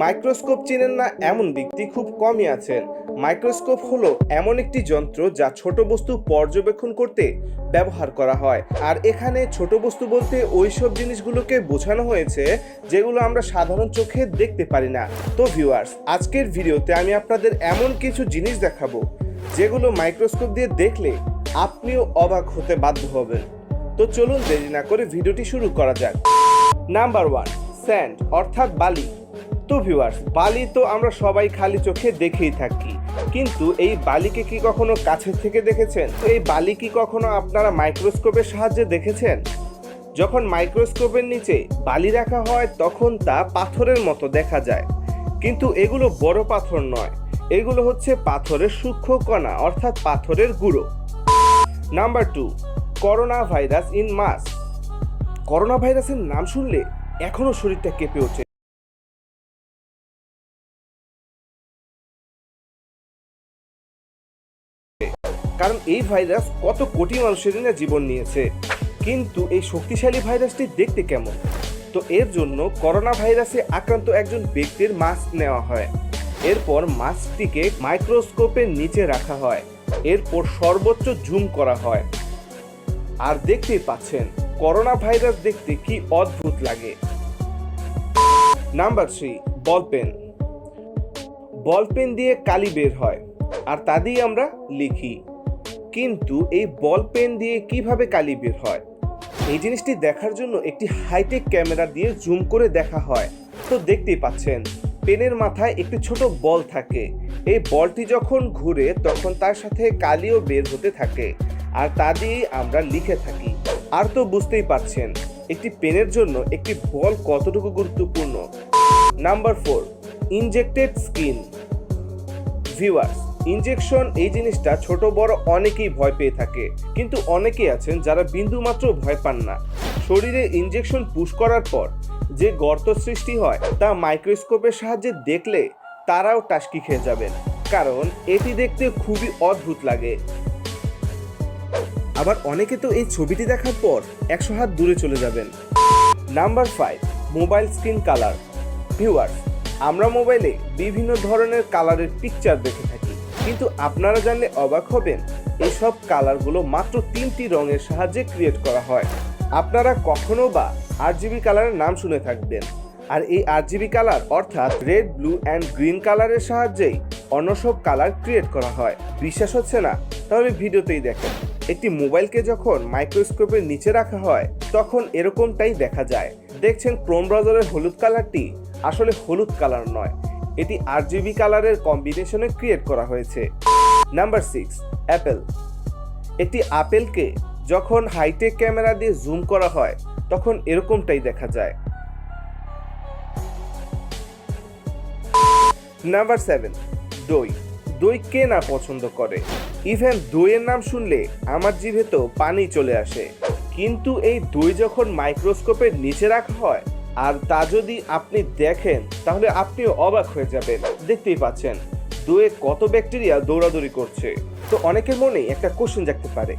Microscope চেনেন না এমন ব্যক্তি খুব কমই আছেন। মাইক্রোস্কোপ হলো এমন একটি যন্ত্র যা ছোট বস্তু পর্যবেক্ষণ করতে ব্যবহার করা হয়। আর এখানে ছোট বস্তু বলতে ওইসব জিনিসগুলোকে বোঝানো হয়েছে যেগুলো আমরা সাধারণ চোখে দেখতে পারি না। তো ভিউয়ার্স আজকের ভিডিওতে আমি আপনাদের এমন কিছু জিনিস দেখাবো, যেগুলো মাইক্রোস্কোপ দিয়ে দেখলে আপনিও অবাক হতে বাধ্য হবেন। তো চলুন দেরি না করে ভিডিওটি শুরু করা যাক। নাম্বার ওয়ান, স্যান্ড, অর্থাৎ বালি। তো ভিউয়ার্স বালি তো আমরা সবাই খালি চোখে দেখেই থাকি। কিন্তু এই বালিকে কি কখনো কাছের থেকে দেখেছেন? এই বালি কি কখনো আপনারা মাইক্রোস্কোপের সাহায্যে দেখেছেন? যখন মাইক্রোস্কোপের নিচে বালি রাখা হয়, তখন তা পাথরের মতো দেখা যায়। কিন্তু এগুলো বড় পাথর নয়। এগুলো হচ্ছে পাথরের সূক্ষ্ম কণা, অর্থাৎ পাথরের গুঁড়ো। Number two corona virus in mass corona ভাইরাসের নাম শুনলে এখনও শরীরটা কেঁপে ওঠে। কারণ এই ভাইরাস কত কোটি মানুষের না জীবন নিয়েছে। কিন্তু এই শক্তিশালী ভাইরাসটি দেখতে কেমন? তো এর জন্য করোনা ভাইরাসে আক্রান্ত একজন ব্যক্তির মাস্ক নেওয়া হয়। এরপর মাস্কটিকে মাইক্রোস্কোপের নিচে রাখা হয়। এরপর সর্বোচ্চ জুম করা হয়। আর দেখতেই পাচ্ছেন করোনা ভাইরাস দেখতে কি অদ্ভুত লাগে। Number three ball pen ball pen দিয়ে কালি বের হয়। আর তা দিয়ে আমরা লিখি। কিন্তু এই বল পেন দিয়ে কীভাবে কালি বের হয়? এই জিনিসটি দেখার জন্য একটি হাইটেক ক্যামেরা দিয়ে জুম করে দেখা হয়। তো দেখতেই পাচ্ছেন, পেনের মাথায় একটি ছোট বল থাকে। এই বলটি যখন ঘুরে, তখন তার সাথে কালিও বের হতে থাকে। আর তা দিয়েই আমরা লিখে থাকি। আর তো বুঝতেই পারছেন, একটি পেনের জন্য একটি বল কতটুকু গুরুত্বপূর্ণ? Number four, injected skin. Viewers injection এই জিনিসটা ছোট, বড় অনেকেই ভয় পেয়ে থাকে। কিন্তু অনেকেই আছেন যারা বিন্দু মাত্র ভয় পান না। শরীরে ইনজেকশন পুশ করার পর যে গর্ত সৃষ্টি হয়, তা মাইক্রোস্কোপের সাহায্যে দেখলে তারাও টাসকি খেয়ে যাবেন। কারণ এটি দেখতে খুবই অদ্ভুত লাগে। আবার অনেকে তো এই ছবিটি দেখার পর একশো হাত দূরে চলে যাবেন। Number five, mobile screen colour. Viewers, আমরা মোবাইলে বিভিন্ন ধরনের কালারের পিকচার দেখে থাকি। কিন্তু আপনারা জানলে অবাক হবেন, এসব কালারগুলো মাত্র তিনটি রঙের সাহায্যে ক্রিয়েট করা হয়। আপনারা কখনো বা আর জিবি কালারের নাম শুনে থাকবেন। আর এই আর জিবি কালার অর্থাৎ রেড ব্লু অ্যান্ড গ্রিন কালারের সাহায্যেই অন্য সব কালার ক্রিয়েট করা হয়। বিশ্বাস হচ্ছে না? তাহলে ভিডিওতেই দেখেন। একটি মোবাইলকে যখন মাইক্রোস্কোপের নিচে রাখা হয়, তখন এরকমটাই দেখা যায়। দেখছেন ক্রোম ব্রাউজারের হলুদ কালারটি? আসলে হলুদ কালার নয়। এটি আর জিবি কালারের কম্বিনেশনে ক্রিয়েট করা হয়েছে। নাম্বার সিক্স অ্যাপেল একটি আপেলকে যখন হাইটেক ক্যামেরা দিয়ে জুম করা হয়, তখন এরকমটাই দেখা যায়। নাম্বার সেভেন দই দই কে না পছন্দ করে? ইভেন দইয়ের নাম শুনলে আমার জিভে তো পানি চলে আসে। কিন্তু এই দই যখন মাইক্রোস্কোপের নিচে রাখা হয় আর তা যদি আপনি দেখেন, তাহলে আপনিও অবাক হয়ে যাবেন। দেখতেই পাচ্ছেন দইয়ে কত ব্যাকটেরিয়া দৌড়াদৌড়ি করছে। তো অনেকের মনেই একটা কোশ্চেন জাগতে পারে,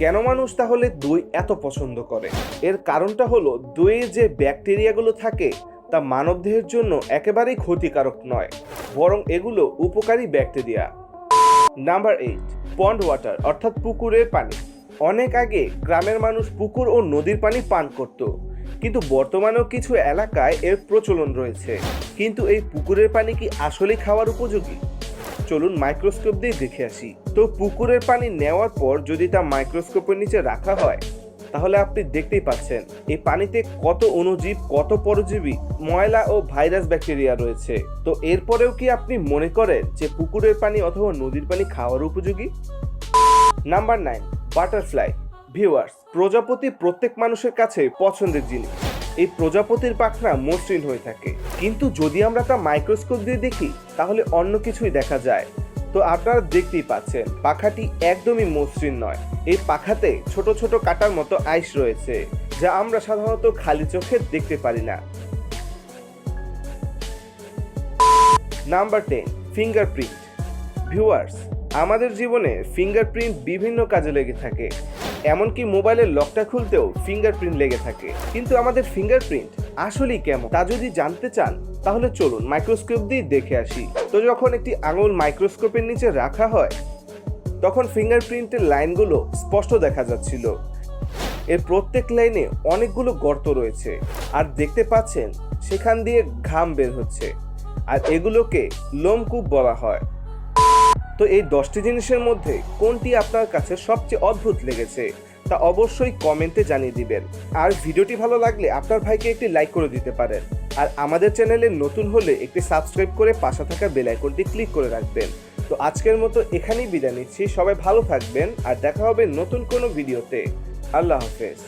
কেন মানুষ তাহলে দই এত পছন্দ করে? এর কারণটা হলো দইয়ে যে ব্যাকটেরিয়াগুলো থাকে, তা মানবদেহের জন্য একেবারেই ক্ষতিকারক নয়, বরং এগুলো উপকারী bacteria. Number eight pond water অর্থাৎ পুকুরের পানি। অনেক আগে গ্রামের মানুষ পুকুর ও নদীর পানি পান করত। কিন্তু বর্তমানেও কিছু এলাকায় এর প্রচলন রয়েছে। কিন্তু এই পুকুরের পানি কি আসলেই খাওয়ার উপযোগী? চলুন মাইক্রোস্কোপ দিয়ে দেখে আসি। তো পুকুরের পানি নেওয়ার পর যদি তা মাইক্রোস্কোপের নিচে রাখা হয়, তাহলে আপনি দেখতেই পাচ্ছেন, এই পানিতে কত অণুজীব, কত পরজীবী, ময়লা ও ভাইরাস ব্যাকটেরিয়া রয়েছে। তো এরপরেও কি আপনি মনে করেন যে পুকুরের পানি অথবা নদীর পানি খাওয়ার উপযোগী? Number nine, butterfly. ভিউয়ার্স প্রজাপতি প্রত্যেক মানুষের কাছে পছন্দের জিনিস। এই প্রজাপতির পাখনা মসৃণ হয়ে থাকে। কিন্তু যদি আমরা তা মাইক্রোস্কোপ দিয়ে দেখি, তাহলে অন্য কিছুই দেখা যায়। তো আপনারা দেখতেই পাচ্ছেন, পাখাটি একদমই মসৃণ নয়। এই পাখাতে ছোট ছোট কাটার মতো আইস রয়েছে, যা আমরা সাধারণত খালি চোখে দেখতে পারি না। নাম্বার টেন ফিঙ্গারপ্রিন্ট ভিউয়ার্স আমাদের জীবনে ফিঙ্গারপ্রিন্ট বিভিন্ন কাজে লেগে থাকে। এমনকি মোবাইলের লকটা খুলতেও ফিঙ্গারপ্রিন্ট লেগে থাকে। কিন্তু আমাদের ফিঙ্গারপ্রিন্ট আসলেই কেমন? তা যদি জানতে চান, তাহলে চলুন মাইক্রোস্কোপ দিয়ে দেখে আসি। তো যখন একটি আঙুল মাইক্রোস্কোপের নিচে রাখা হয়, তখন ফিঙ্গারপ্রিন্টের লাইনগুলো স্পষ্ট দেখা যাচ্ছিল। এর প্রত্যেক লাইনে অনেকগুলো গর্ত রয়েছে। আর দেখতে পাচ্ছেন, সেখান দিয়ে ঘাম বের হচ্ছে। আর এগুলোকে লোমকূপ বলা হয়। তো এই দশটি জিনিসের মধ্যে কোনটি আপনার কাছে সবচেয়ে অদ্ভুত লেগেছে, তা অবশ্যই কমেন্টে জানিয়ে দিবেন। আর ভিডিওটি ভালো লাগলে আপনার ভাইকে একটি লাইক করে দিতে পারেন। আর আমাদের চ্যানেলে নতুন হলে একটি সাবস্ক্রাইব করে পাশে থাকা বেল আইকনটি ক্লিক করে রাখবেন। তো আজকের মতো এখানেই বিদায় নিচ্ছি, সবাই ভালো থাকবেন, আর দেখা হবে নতুন কোনো ভিডিওতে আল্লাহ হাফেজ।